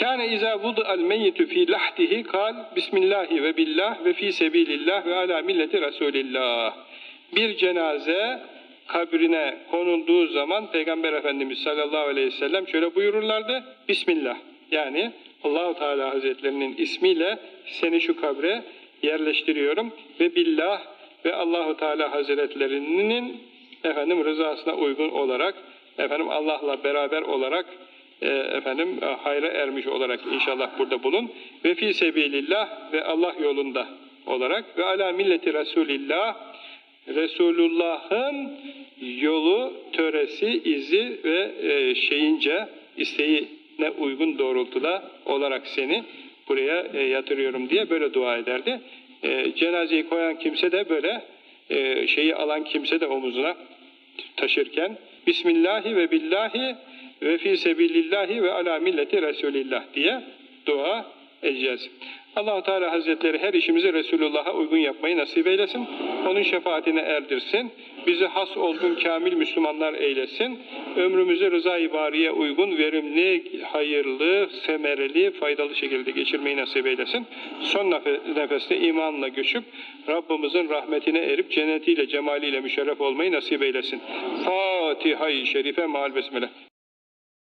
Kâne izâ vudu'al meyyitü fî lahdihi kal Bismillahi ve billah ve fî sebilillah ve alâ milleti Resulillah. Bir cenaze kabrine konulduğu zaman Peygamber Efendimiz sallallahu aleyhi ve sellem şöyle buyururlardı. Bismillah. Yani Allahu Teala Hazretlerinin ismiyle seni şu kabre yerleştiriyorum ve billah ve Allahu Teala Hazretlerinin efendim rızasına uygun olarak efendim Allah'la beraber olarak e, efendim e, hayra ermiş olarak inşallah burada bulun ve fi sebilillah ve Allah yolunda olarak ve ala milleti Resulillah Resulullah'ın yolu, töresi, izi ve e, şeyince isteğine uygun doğrultuda olarak seni buraya e, yatırıyorum diye böyle dua ederdi. Cenazeyi koyan kimse de böyle şeyi alan kimse de omuzuna taşırken Bismillahi ve billahi ve fi sebilillahi ve ala milleti Resulillah diye dua edeceğiz. allah Teala Hazretleri her işimizi Resulullah'a uygun yapmayı nasip eylesin. Onun şefaatine erdirsin. Bizi has olgun kamil Müslümanlar eylesin. Ömrümüzü rıza-i bariye uygun, verimli, hayırlı, semereli, faydalı şekilde geçirmeyi nasip eylesin. Son nefeste imanla göçüp Rabbimizin rahmetine erip cennetiyle, cemaliyle müşerref olmayı nasip eylesin. Fatiha-i Şerife maal besmele.